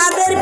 তাদের